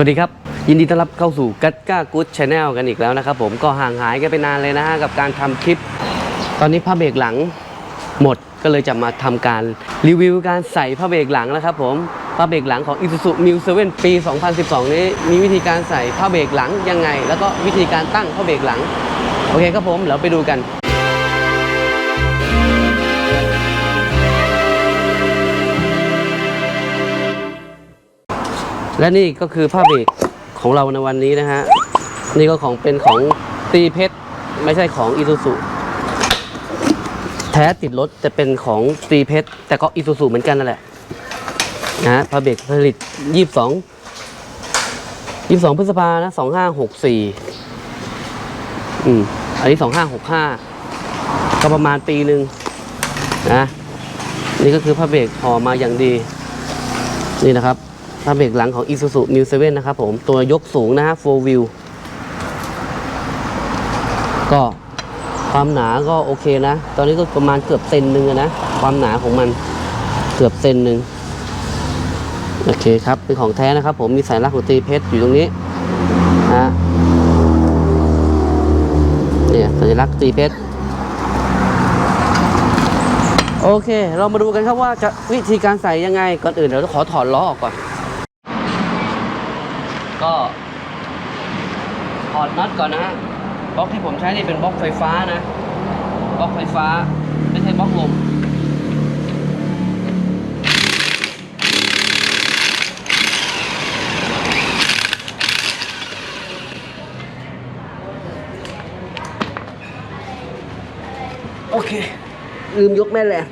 วัสดีครับ ยินดีต้อนรับเข้าสู่กั t ก้ากู๊ดชาแนลกันอีกแล้วนะครับผมก็ห่างหายกันไปนานเลยนะฮะกับการทำคลิป ตอนนี้ผ้าเบรกหลังหมดก็เลยจะมาทำการรีวิวการใส่ผ้าเบรกหลังนะครับผมผ้าเบรกหลังของ Isuzu Mu 7ปี 2012 นี้มีวิธีการใส่ผ้าเบรกหลังยังไง แล้วก็วิธีการตั้งผ้าเบรกหลังโอเคครับผมเดี๋ยวไปดูกัน และนี่ก็คือผ้าเบรกของเราในวันนี้นะฮะ นี่ก็ของเป็นของตีเพชร ไม่ใช่ของอีซูซุแท้ติดรถจะเป็นของตีเพชร แต่ก็อีซูซุเหมือนกันนั่นแหละนะผ้าเบรกผลิต 22 22 พฤษภานะ2564 อืม อันนี้ 2565 ก็ประมาณปีหนึ่งนะ นี่ก็คือผ้าเบรกห่อมาอย่างดี นี่นะครับ ผ้าเบรกหลังของ Isuzu Mu 7นะครับผม ตัวยกสูงนะฮะ4 wheel ก็ความหนาก็โอเคนะ ตอนนี้ก็ประมาณเกือบเซนหนึ่งนะ ความหนาของมันเกือบเซนหนึ่งโอเคครับ เป็นของแท้นะครับผม มีสายลักของตีเพชรอยู่ตรงนี้นะเนี่ยสัญลักษณ์ตีเพชรโอเค เรามาดูกันครับว่าจะวิธีการใส่ยังไง ก่อนอื่นเดี๋ยวขอถอดล้อออกก่อน ก็ถอดน็อตก่อนนะฮะบล็อกที่ผมใช้นี่เป็นบล็อกไฟฟ้านะบล็อกไฟฟ้าไม่ใช่บล็อกลมโอเค ลืมยกแม่แหละ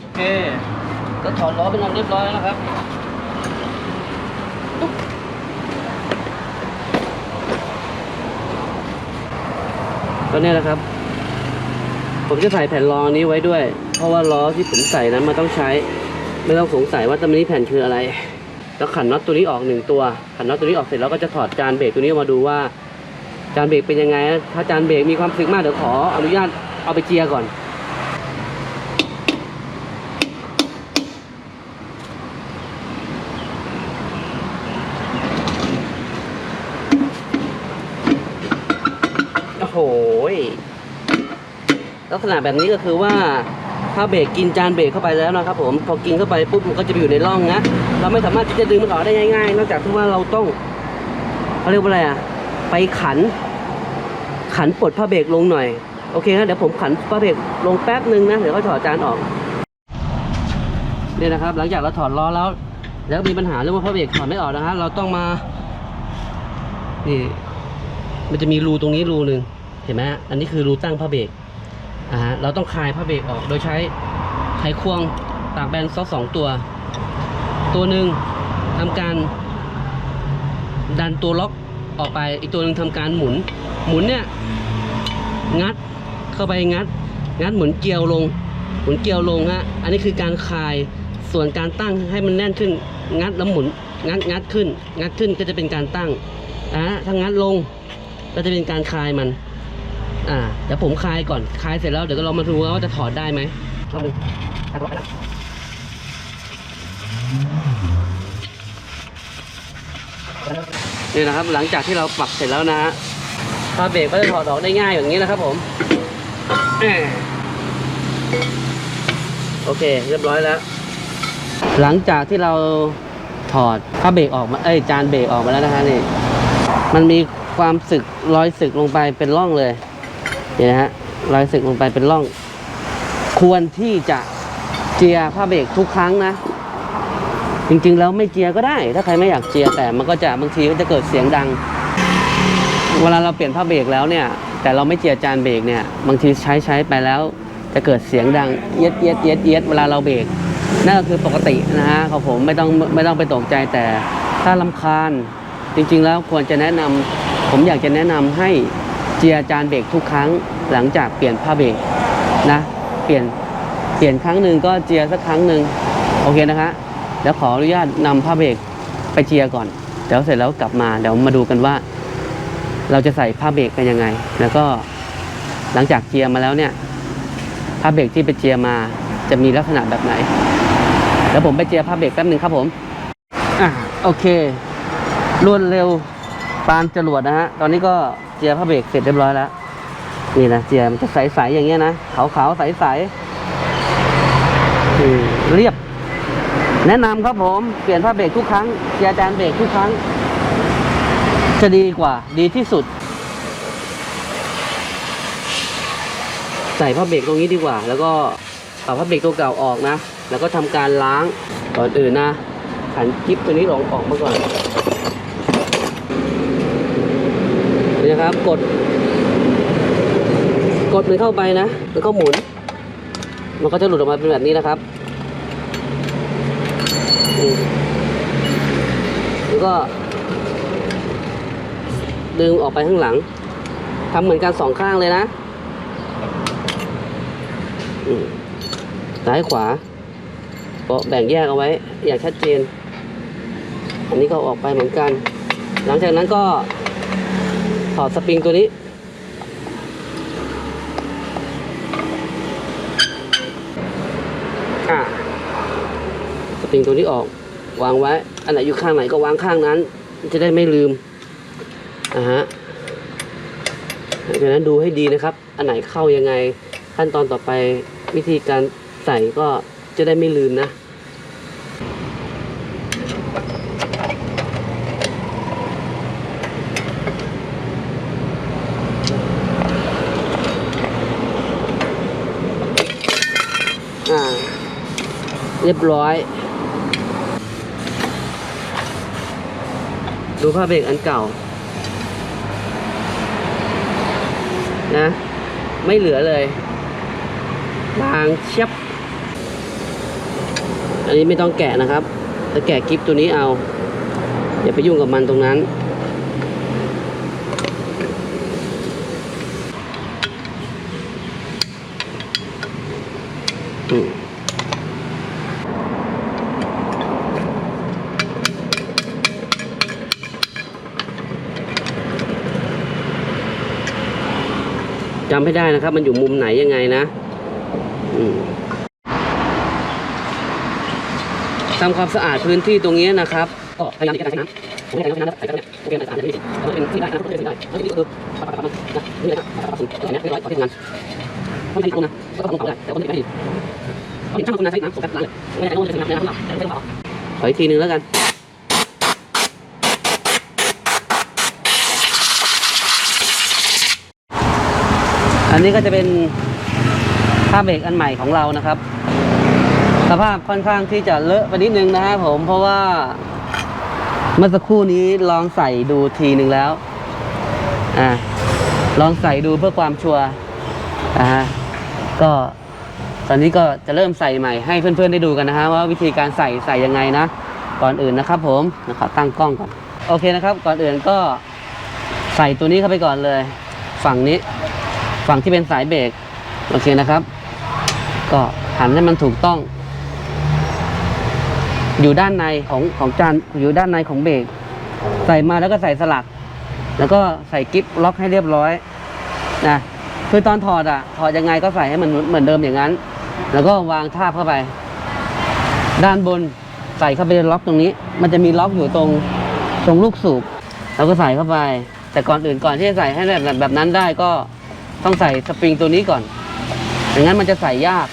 โอเค ก็ ถอดล้อเป็นอันเรียบร้อยแล้วนะครับตุ๊บก็เนี่ยนะครับ ผมจะใส่แผ่นรองนี้ไว้ด้วย เพราะว่าล้อที่ผมใส่นั้นมันต้องใช้ ไม่ต้องสงสัยว่าตรงนี้แผ่นคืออะไร แล้วขันน็อตตัวนี้ออกหนึ่งตัว ขันน็อตตัวนี้ออกเสร็จแล้วก็จะถอดจานเบรกตัวนี้ออกมาดูว่า จานเบรกเป็นยังไง ถ้าจานเบรกมีความสึกมากเดี๋ยวขออนุญาตเอาไปเจียร์ก่อน โอ้โหย ลักษณะแบบนี้ก็คือว่าถ้าเบรกกินจานเบรกเข้าไปแล้วนะครับผมพอกินเข้าไปปุ๊บมันก็จะไปอยู่ในร่องนะเราไม่สามารถที่จะดึงมันออกได้ง่ายๆ นอกจากที่ว่าเราต้องเขาเรียกว่าอะไรอะไปขัน ขันปลดผ้าเบรกลงหน่อย โอเคนะเดี๋ยวผมขันผ้าเบรกลงแป๊บหนึ่งนะเดี๋ยวก็ถอดจานออกเนี่ยนะครับ หลังจากเราถอดล้อแล้ว แล้วมีปัญหาเรื่องว่าผ้าเบรกถอดไม่ออกนะฮะเราต้องมานี่มันจะมีรูตรงนี้รูหนึ่ง เห็นไหมอันนี้คือรูตั้งผ้าเบรกอ่าฮะเราต้องคลายผ้าเบรกออก โดยใช้ไขควงตากแบนซอสสองตัว ตัวหนึ่งทำการ ดันตัวล็อกออกไปอีกตัวหนึ่งทำการหมุน หมุนเนี่ยงัดเข้าไปงัด งัดหมุนเกลียวลง หมุนเกลียวลงฮะอันนี้คือการคลายส่วนการตั้งให้มันแน่นขึ้น งัดแล้วหมุนงัดงัดขึ้น งัดขึ้นก็จะเป็นการตั้งอ่าถ้างัดลงก็จะเป็นการคลายมัน อ่าเดี๋ยวผมคลายก่อนคลายเสร็จแล้วเดี๋ยวเรามาดูว่าจะถอดได้ไหมลองดูตัดไปแล้วนี่นะครับหลังจากที่เราปรับเสร็จแล้วนะฮะผ้าเบรกก็จะถอดออกได้ง่ายอย่างนี้นะครับผมโอเค เรียบร้อยแล้ว หลังจากที่เราถอดผ้าเบรกออกมาเอ้ยจานเบรกออกมาแล้วนะฮะนี่มันมีความสึกรอยสึกลงไปเป็นร่องเลย เห็นไหมฮะรอยสึกลงไปเป็นร่อง ควรที่จะเจียผ้าเบรกทุกครั้งนะ จริงๆแล้วไม่เจียก็ได้ ถ้าใครไม่อยากเจียแต่มันก็จะบางทีก็จะเกิดเสียงดัง เวลาเราเปลี่ยนผ้าเบรกแล้วเนี่ย แต่เราไม่เจียจานเบรกเนี่ยบางทีใช้ใช้ไปแล้วจะเกิดเสียงดังเอียดเอียดเอียดเอียดเวลาเราเบรกนั่นก็คือปกตินะฮะของผมไม่ต้องไม่ต้องไปตกใจแต่ถ้าลำคาญจริงๆแล้วควรจะแนะนำผมอยากจะแนะนำให้ เจียจานเบรกทุกครั้งหลังจากเปลี่ยนผ้าเบรกนะเปลี่ยนเปลี่ยนครั้งหนึ่งก็เจียสักครั้งหนึ่งโอเคนะคะแล้วขออนุญาตนำผ้าเบรกไปเจียก่อนเดี๋ยวเสร็จแล้วกลับมาเดี๋ยวมาดูกันว่า เราจะใส่ผ้าเบรกกันยังไง แล้วก็หลังจากเจียมาแล้วเนี่ยผ้าเบรกที่ไปเจียมาจะมีลักษณะแบบไหนเดี๋ยวผมไปเจียผ้าเบรกแป๊บหนึ่งครับผมอะโอเครวดเร็วปานจรวดนะฮะตอนนี้ก็ เจียผ้าเบรกเสร็จเรียบร้อยแล้วนี่นะเจียมันจะใสๆอย่างเงี้ยนะขาวๆใสๆอืเรียบ แนะนำครับผมเปลี่ยนผ้าเบรกทุกครั้งเจียจานเบรกทุกครั้ง จะดีกว่าดีที่สุด ใส่ผ้าเบรกตรงนี้ดีกว่า แล้วก็เอาผ้าเบรกตัวเก่าออกนะ แล้วก็ทำการล้างก่อนอื่นนะขันกิ๊บตัวนี้ลองออกมาก่อน นะครับ กด กดมันเข้าไปนะแล้วก็หมุน มันก็จะหลุดออกมาเป็นแบบนี้นะครับแล้วก็ดึงออกไปข้างหลังทำเหมือนกันสองข้างเลยนะซ้ายขวา ก็แบ่งแยกเอาไว้ อย่างชัดเจน อันนี้ก็ออกไปเหมือนกัน หลังจากนั้นก็ ถอดสปริงตัวนี้ อะสปริงตัวนี้ออก วางไว้ อันไหนอยู่ข้างไหนก็วางข้างนั้น จะได้ไม่ลืมอ่าฮะดังนั้นดูให้ดีนะครับ อันไหนเข้ายังไง ขั้นตอนต่อไปวิธีการใส่ก็จะได้ไม่ลืมนะ เรียบร้อย ดูผ้าเบรกอันเก่า นะ ไม่เหลือเลยบางเชียบ อันนี้ไม่ต้องแกะนะครับ จะแกะกิฟตัวนี้เอา อย่าไปยุ่งกับมันตรงนั้น จำให้ได้นะครับ มันอยู่มุมไหนยังไงนะทำความสะอาดพื้นที่ตรงนี้นะครับก็พยายามที่จะใช้น้ำผมไม่ใช้น้ำใส่ก็ได้โอเคใส่สะอาดได้ดีแต่ว่าเป็นที่ได้นะก็เป็นที่ได้แล้วที่นี่ก็คือปัดปัดปัดมันนะนี่เลยครับปัดปัดปัดสิ่งตัวเนี้เรียบร้อยต่อที่ทำงานต้องใช้คนนะก็ต้องลงเผาได้แต่คนที่ไม่ได้เขาเห็นช่างคนนะใช้น้ำผมแบบนั้นเลยไม่ได้ต้องใช้น้ำในน้ำหลับแต่ไม่ต้องเผาขออีกทีนึงแล้วกัน นนี้ก็จะเป็นผ้าเบรกอันใหม่ของเรานะครับ สภาพค่อนข้างที่จะเลอะไปนิดนึงนะครับผมเพราะว่าเมื่อสักครู่นี้ลองใส่ดูทีหนึ่งแล้วอ่าลองใส่ดูเพื่อความชัวร์อ่าก็ตอนนี้ก็จะเริ่มใส่ใหม่ให้เพื่อนๆได้ดูกันนะฮะว่าวิธีการใส่ใส่ยังไงนะ ก่อนอื่นนะครับ ผมนะครับตั้งกล้องก่อนโอเคนะครับ ก่อนอื่นก็ใส่ตัวนี้เข้าไปก่อนเลย ฝั่งนี้ ฝั่งที่เป็นสายเบรกโอเคนะครับ ก็หันให้มันถูกต้อง อยู่ด้านในของของจานอยู่ด้านในของเบรกใส่มาแล้วก็ใส่สลัก แล้วก็ใส่กิ๊บล็อกให้เรียบร้อยนะคือตอนถอดอะถอดยังไงก็ใส่ให้มันเหมือนเดิมอย่างนั้น แล้วก็วางทาบเข้าไป ด้านบนใส่เข้าไปล็อกตรงนี้ มันจะมีล็อกอยู่ตรงตรงลูกสูบเราก็ใส่เข้าไป แต่ก่อนอื่นก่อนที่จะใส่ให้แบบแบบนั้นได้ก็ ต้องใส่สปริงตัวนี้ก่อนอย่างนั้นมันจะใส่ยาก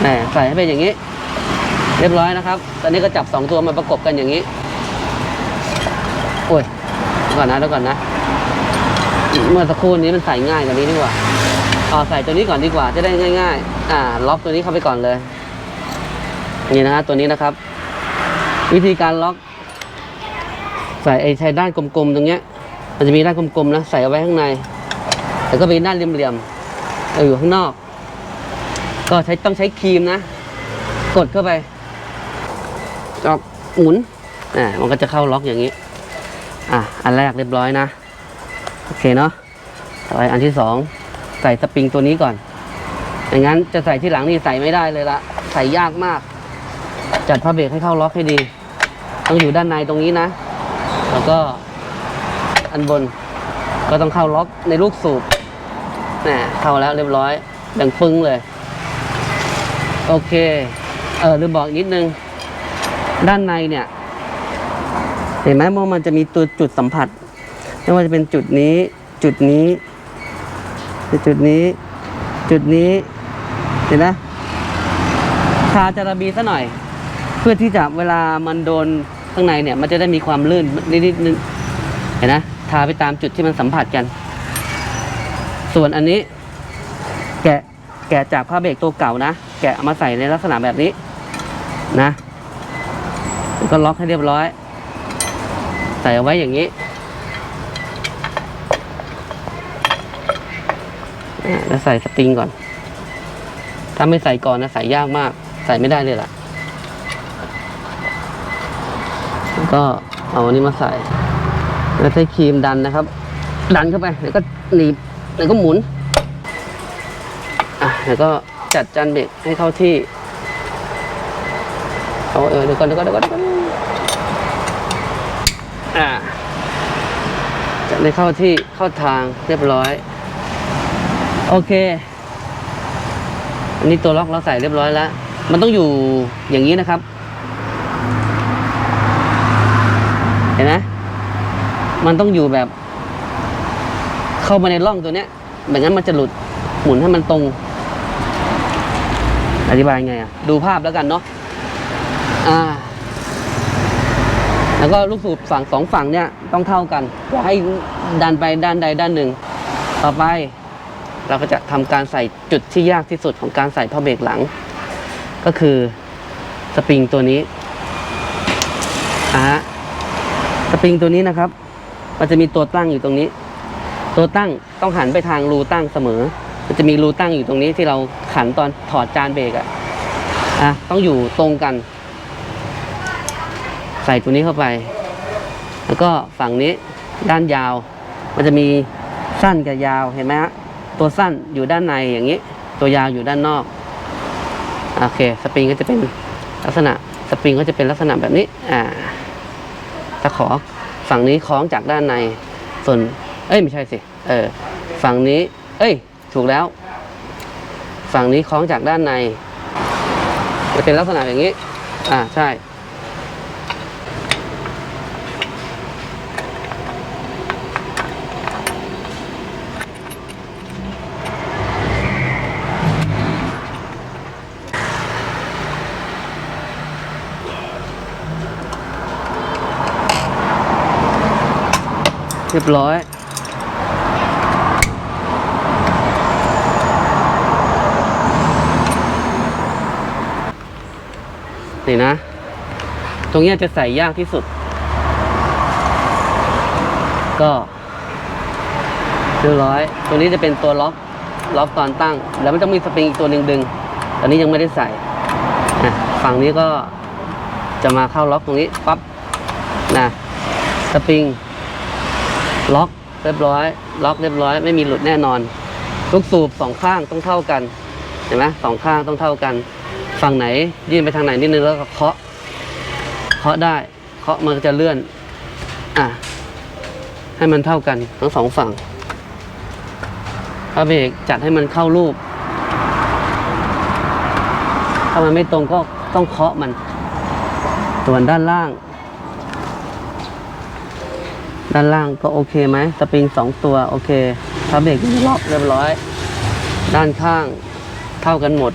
แหมใส่ให้เป็นอย่างนี้ เรียบร้อยนะครับ ตอนนี้ก็จับสองตัวมาประกบกันอย่างนี้โอ้ยเดี๋ยวก่อนนะเดี๋ยวก่อนนะ เมื่อสักครู่นี้มันใส่ง่ายกว่านี้ดีกว่าเอาใส่ตัวนี้ก่อนดีกว่าจะได้ง่าย ๆ อ่า ล็อกตัวนี้เข้าไปก่อนเลย นี่นะฮะตัวนี้นะครับ วิธีการล็อก ใส่ไอ้ใช้ด้านกลมๆตรงเนี้ย มันจะมีด้านกลมๆนะใส่เอาไว้ข้างใน แล้วก็มีด้านเหลี่ยมๆเอออยู่ข้างนอก ก็ใช้ต้องใช้ครีมนะ กดเข้าไปจอบหมุนอ่ามันก็จะเข้าล็อกอย่างนี้ อะ อันแรกเรียบร้อยนะ โอเคเนาะต่อไปอันที่สองใส่สปริงตัวนี้ก่อนอย่างนั้นจะใส่ที่หลังนี่ใส่ไม่ได้เลยละใส่ยากมาก จัดผ้าเบรกให้เข้าล็อกให้ดี ต้องอยู่ด้านในตรงนี้นะ แล้วก็อันบนก็ต้องเข้าล็อกในลูกสูบ น่เข้าแล้วเรียบร้อย ดังปึ้งเลย โอเค เออลืมบอกอีกนิดนึง ด้านในเนี่ย เห็นไหมว่ามันจะมีตัวจุดสัมผัส ไม่ว่าจะเป็นจุดนี้ จุดนี้ จุดนี้ จุดนี้ เห็นไหมทาจาระบีซะหน่อย เพื่อที่จะเวลามันโดนข้างในเนี่ย มันจะได้มีความลื่นนิดๆนึงเห็นนะทาไปตามจุดที่มันสัมผัสกัน ส่วนอันนี้ แกะแกะจากผ้าเบรกตัวเก่านะ แกะเอามาใส่ในลักษณะแบบนี้นะก็ล็อกให้เรียบร้อย ใส่เอาไว้อย่างนี้แล้วใส่สปริงก่อน ถ้าไม่ใส่ก่อนนะใส่ยากมาก ใส่ไม่ได้เลยล่ะ ก็เอาอันนี้มาใส่ แล้วใช้ครีมดันนะครับ ดันเข้าไป แล้วก็หนีบ แล้วก็หมุนอะแล้วก็จัดจานเบรกให้เข้าที่เอาเออเดี๋ยวก่อนเดี๋ยวก่อนเดี๋ยวก่อนอนอ่าจัดให้เข้าที่เข้าทางเรียบร้อย โอเค อันนี้ตัวล็อกเราใส่เรียบร้อยแล้ว มันต้องอยู่อย่างนี้นะครับ เห็นไหมมันต้องอยู่แบบ เข้ามาในร่องตัวเนี้ยไม่งั้นมันจะหลุดหมุนให้มันตรง อธิบายไงอะดูภาพแล้วกันเนาะอ่า แล้วก็ลูกสูบฝั่งสองฝั่งเนี่ยต้องเท่ากันอย่าให้ดันไปด้านใดด้านหนึ่ง ต่อไป เราก็จะทำการใส่จุดที่ยากที่สุดของการใส่ผ้าเบรกหลัง ก็คือสปริงตัวนี้อ่าสปริงตัวนี้นะครับ มันจะมีตัวตั้งอยู่ตรงนี้ ตัวตั้งต้องหันไปทางรูตั้งเสมอ มันจะมีรูตั้งอยู่ตรงนี้ที่เราขันตอนถอดจานเบรกอะอะต้องอยู่ตรงกัน ใส่ตัวนี้เข้าไป แล้วก็ฝั่งนี้ด้านยาว มันจะมีสั้นกับยาวเห็นไหมฮะตัวสั้นอยู่ด้านในอย่างนี้ ตัวยาวอยู่ด้านนอกโอเคสปริงก็จะเป็นลักษณะสปริงก็จะเป็นลักษณะแบบนี้อ่าตะขอฝั่งนี้คล้องจากด้านในส่วน เอ้ยไม่ใช่สิ เออ ฝั่งนี้ เอ้ย ถูกแล้ว ฝั่งนี้คล้องจากด้านในจะเป็นลักษณะอย่างนี้ อ่า ใช่ เรียบร้อย นี่นะ ตรงนี้จะใส่ยากที่สุด ก็เรียบร้อยตรงนี้จะเป็นตัวล็อกล็อกตอนตั้ง แล้วมันจะมีสปริงอีกตัวหนึ่งดึงตอนนี้ยังไม่ได้ใส่ฝั่งนี้ก็จะมาเข้าล็อกตรงนี้ปั๊บนะสปริงล็อกเรียบร้อย ล็อกเรียบร้อย ไม่มีหลุดแน่นอน ลูกสูบสองข้างต้องเท่ากัน เห็นไหมสองข้างต้องเท่ากัน ฝั่งไหน ยื่นไปทางไหนนิดนึงแล้วก็เคาะเคาะได้เคาะมันก็จะเลื่อนอะให้มันเท่ากันทั้งสองฝั่งพระเบรกจัดให้มันเข้ารูป ถ้ามันไม่ตรงก็ต้องเคาะมัน ส่วนด้านล่าง ด้านล่างก็โอเคไหมสปริงสองตัวโอเคพระเบรกล็อกเรียบร้อย ด้านข้างเท่ากันหมด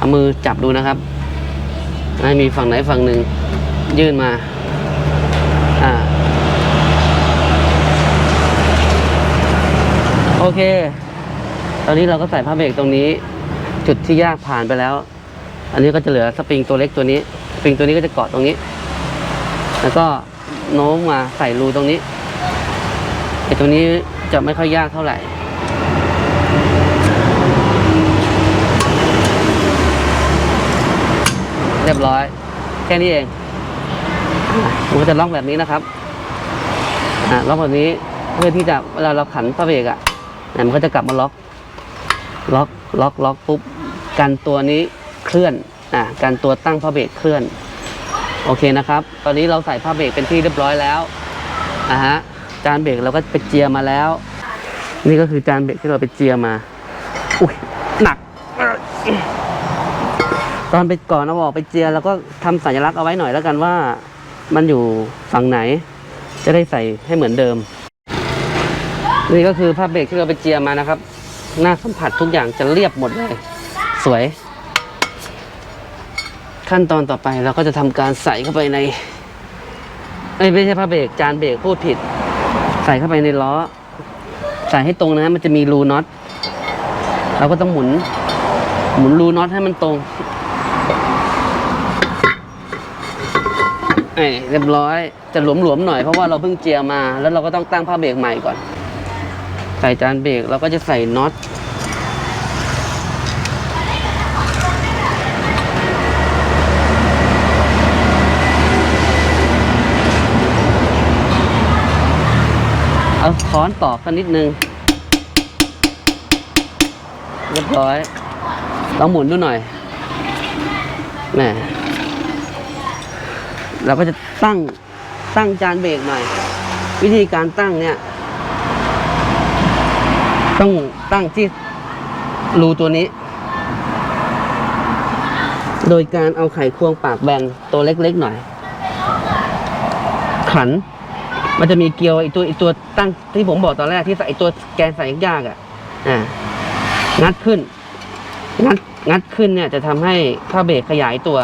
เอามือจับดูนะครับไม่มีฝั่งไหนฝั่งหนึ่งยื่นมาอ่าโอเค ตอนนี้เราก็ใส่ผ้าเบรกตรงนี้ จุดที่ยากผ่านไปแล้ว อันนี้ก็จะเหลือสปริงตัวเล็กตัวนี้ สปริงตัวนี้ก็จะเกาะตรงนี้ แล้วก็โน้มมาใส่รูตรงนี้ไอ้ตรงนี้จะไม่ค่อยยากเท่าไหร่ เรียบร้อย แค่นี้เองอะมันก็จะล็อกแบบนี้นะครับอ่าล็อกแบบนี้เพื่อที่จะเวลาเราขันพระเบรกอะเนี่ยมันก็จะกลับมาล็อก ล็อกล็อกล็อกปุ๊บกันตัวนี้เคลื่อนอ่ากันตัวตั้งพระเบรกเคลื่อน โอเคนะครับ ตอนนี้เราใส่ผ้าเบรกเป็นที่เรียบร้อยแล้วอะฮะจานเบรกเราก็ไปเจียมาแล้ว นี่ก็คือจานเบรกที่เราไปเจียมา อุ้ยหนัก ตอนไปก่อนเอาออกไปเจียแล้วก็ทำสัญลักษณ์เอาไว้หน่อยแล้วกันว่า มันอยู่ฝั่งไหน จะได้ใส่ให้เหมือนเดิม นี่ก็คือผ้าเบรกที่เราไปเจียมานะครับ หน้าสัมผัสทุกอย่างจะเรียบหมดเลย สวย ขั้นตอนต่อไปเราก็จะทำการใส่เข้าไปในไม่ใช่ผ้าเบรกจานเบรกพูดผิด ใส่เข้าไปในล้อ ใส่ให้ตรงนะมันจะมีรูน็อตเราก็ต้องหมุน หมุนรูน็อตให้มันตรง เอ้ยเรียบร้อยจะหลวมๆหน่อยเพราะว่าเราเพิ่งเจียมา แล้วเราก็ต้องตั้งผ้าเบรกใหม่ก่อน ใส่จานเบรกเราก็จะใส่น็อตเอาค้อนตอกกันนิดนึง เรียบร้อยลองหมุนดูหน่อยแหม เราก็จะตั้งตั้งจานเบรกหน่อย วิธีการตั้งเนี่ย ต้องตั้งที่รูตัวนี้ โดยการเอาไขควงปากแบนตัวเล็กๆหน่อย ขัน มันจะมีเกลียวไอตัวไอตัวตั้งที่ผมบอกตอนแรกที่ใส่ตัวแกนใส่ยากๆอะอ่างัดขึ้นงัดงัดขึ้นเนี่ยจะทำให้ผ้าเบรกขยายตัว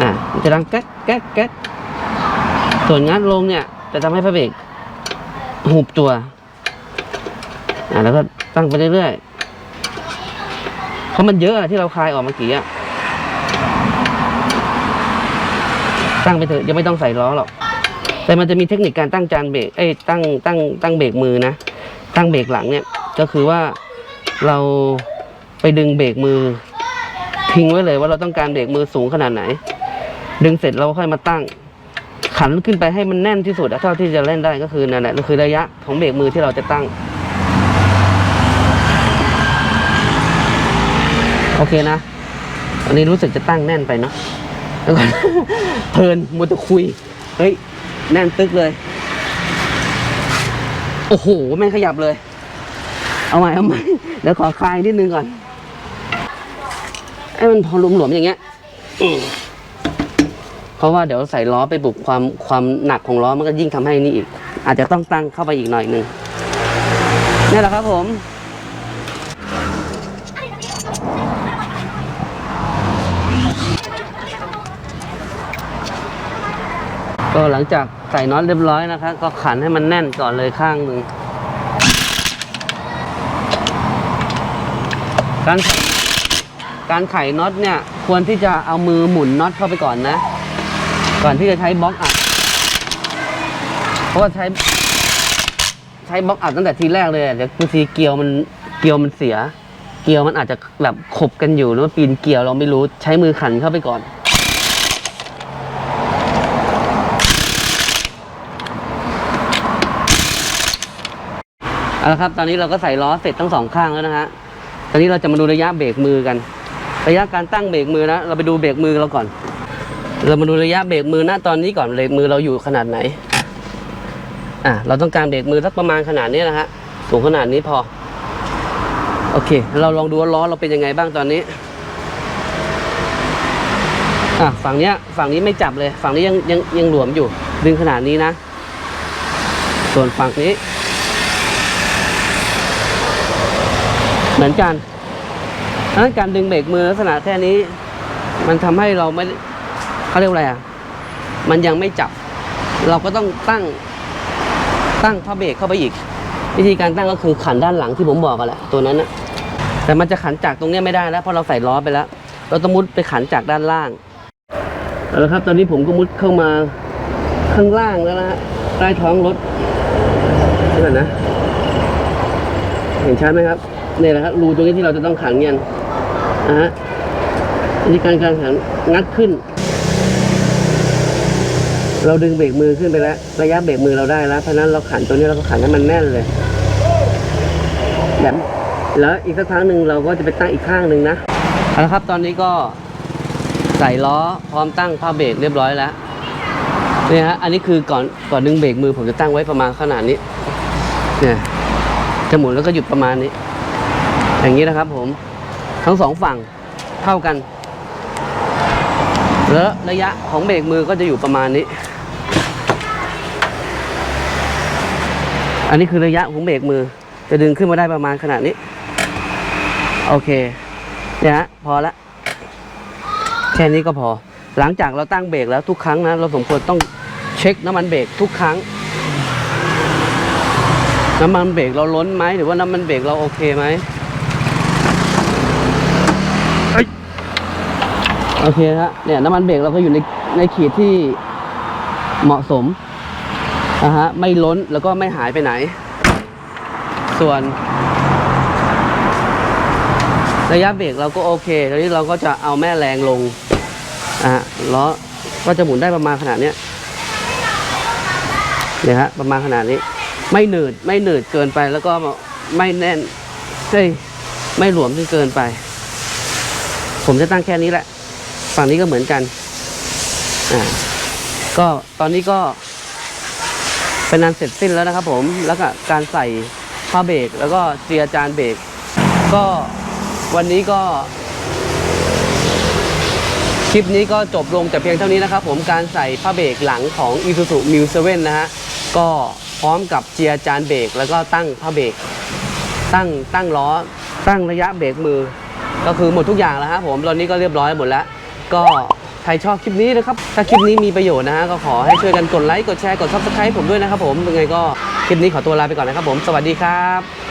อ่ามันจะดังแก๊กแก๊กแก๊กส่วนงัดลงเนี่ยจะทำให้ผ้าเบรกหุบตัว อ่าแล้วก็ตั้งไปเรื่อยๆเพราะมันเยอะอะที่เราคลายออกเมื่อกี้อะตั้งไปเถอะยังไม่ต้องใส่ล้อหรอก แต่มันจะมีเทคนิคการตั้งจานเบรกเอ้ยตั้งตั้งตั้งเบรกมือนะ ตั้งเบรกหลังเนี่ย ก็คือว่าเราไปดึงเบรกมือทิ้งไว้เลยว่าเราต้องการเบรกมือสูงขนาดไหน ดึงเสร็จเราค่อยมาตั้ง ขันขึ้นไปให้มันแน่นที่สุดเท่าที่จะเล่นได้ก็คือนั่นแหละก็คือระยะของเบรกมือที่เราจะตั้ง โอเคนะอันนี้รู้สึกจะตั้งแน่นไปเนาะแล้วก็เพลินมัวแต่คุย เฮ้ย แน่นตึกเลย โอ้โหแม่ขยับเลย เอาใหม่เอาใหม่เดี๋ยวขอคลายนิดนึงก่อนไอ้มันพอหลวมๆอย่างเงี้ย เพราะว่าเดี๋ยวใส่ล้อไปบุกความความหนักของล้อมันก็ยิ่งทำให้นี่อีก อาจจะต้องตั้งเข้าไปอีกหน่อยหนึ่งนี่แหละครับผมก็หลังจากใส่น็อตเรียบร้อยนะครับ ก็ขันให้มันแน่นก่อนเลยข้างหนึ่งการไขการไขน็อตเนี่ย ควรที่จะเอามือหมุนน็อตเข้าไปก่อนนะ ก่อนที่จะใช้บล็อกอัดเพราะว่าใช้ใช้บล็อกอัดตั้งแต่ทีแรกเลยเดี๋ยวบางทีเกลียวมันเกลียวมันเสีย เกลียวมันอาจจะแบบขบกันอยู่หรือว่าปีนเกลียวเราไม่รู้ใช้มือขันเข้าไปก่อนเอาละครับ ตอนนี้เราก็ใส่ล้อเสร็จทั้งสองข้างแล้วนะฮะ ตอนนี้เราจะมาดูระยะเบรกมือกัน ระยะการตั้งเบรกมือนะ เราไปดูเบรกมือเราก่อน เรามาดูระยะเบรกมือณตอนนี้ก่อนเบรกมือเราอยู่ขนาดไหน อะเราต้องการเบรกมือสักประมาณขนาดนี้นะฮะสูงขนาดนี้พอ โอเค เราลองดูว่าล้อเราเป็นยังไงบ้างตอนนี้ อะฝั่งเนี้ย ฝั่งนี้ไม่จับเลย ฝั่งนี้ยังยังยังหลวมอยู่ ดึงขนาดนี้นะ ส่วนฝั่งนี้ เหมือนกันดังนั้นการดึงเบรกมือลักษณะแค่นี้ มันทำให้เราไม่ เขาเรียกว่าอะไรอะ มันยังไม่จับ เราก็ต้องตั้งตั้งผ้าเบรกเข้าไปอีก วิธีการตั้งก็คือขันด้านหลังที่ผมบอกกันแหละตัวนั้นนะแต่มันจะขันจากตรงนี้ไม่ได้แล้วเพราะเราใส่ล้อไปแล้ว เราต้องมุดไปขันจากด้านล่างเอาละครับ ตอนนี้ผมก็มุดเข้ามาข้างล่างแล้วนะฮะใต้ท้องรถนี่ก่อนนะ เห็นชัดไหมครับเนี่ยแหละครับรูตรงนี้ที่เราจะต้องขันเงี้ยนนะฮะวิธีการการขันงัดขึ้น เราดึงเบรกมือขึ้นไปแล้ว ระยะเบรกมือเราได้แล้ว เพราะนั้นเราขันตัวนี้เราก็ขันให้มันแน่นเลยแบบแล้วอีกสักครั้งหนึ่งเราก็จะไปตั้งอีกข้างหนึ่งนะเอาละครับตอนนี้ก็ใส่ล้อพร้อมตั้งผ้าเบรกเรียบร้อยแล้วเนี่ยฮะอันนี้คือก่อนก่อนดึงเบรกมือผมจะตั้งไว้ประมาณขนาดนี้เนี่ยจะหมุนแล้วก็หยุดประมาณนี้ อย่างนี้นะครับผมทั้งสองฝั่งเท่ากัน แล้วระยะของเบรกมือก็จะอยู่ประมาณนี้ อันนี้คือระยะของเบรกมือ จะดึงขึ้นมาได้ประมาณขนาดนี้ โอเคเนี่ยฮะพอละ แค่นี้ก็พอ หลังจากเราตั้งเบรกแล้วทุกครั้งนะ เราสมควรต้องเช็คน้ำมันเบรกทุกครั้ง น้ำมันเบรกเราล้นไหมหรือว่าน้ำมันเบรกเราโอเคไหมเอ้ย โอเคฮะเนี่ยน้ำมันเบรกเราก็อยู่ในในขีดที่เหมาะสมนะฮะไม่ล้นแล้วก็ไม่หายไปไหน ส่วน ระยะเบรกเราก็โอเคตอนนี้เราก็จะเอาแม่แรงลงอะล้อก็จะหมุนได้ประมาณขนาดเนี้ยเนี่ยฮะประมาณขนาดนี้ ไม่หนืดไม่หนืดเกินไปแล้วก็ไม่แน่นเฮ้ยไม่หลวมจนเกินไป ผมจะตั้งแค่นี้แหละ ฝั่งนี้ก็เหมือนกันอ่าก็ตอนนี้ก็เป็นอันเสร็จสิ้นแล้วนะครับ ผมแล้วก็การใส่ผ้าเบรกแล้วก็เจียจานเบรกก็วันนี้ก็ คลิปนี้ก็จบลงแต่เพียงเท่านี้นะครับ ผมการใส่ผ้าเบรกหลังของ Isuzu m u 7นะฮะก็พร้อมกับเจียจานเบรกแล้วก็ตั้งผ้าเบรกตั้งตั้งล้อ ตั้งระยะเบรกมือ ก็คือหมดทุกอย่างแล้วฮะผมตอนนี้ก็เรียบร้อยหมดแล้ว ก็ใครชอบคลิปนี้นะครับ ถ้าคลิปนี้มีประโยชน์นะฮะก็ขอให้ช่วยกันกดไลค์ กดแชร์ กด subscribe ผมด้วยนะครับผมยังไงก็คลิปนี้ขอตัวลาไปก่อนนะครับผม สวัสดีครับ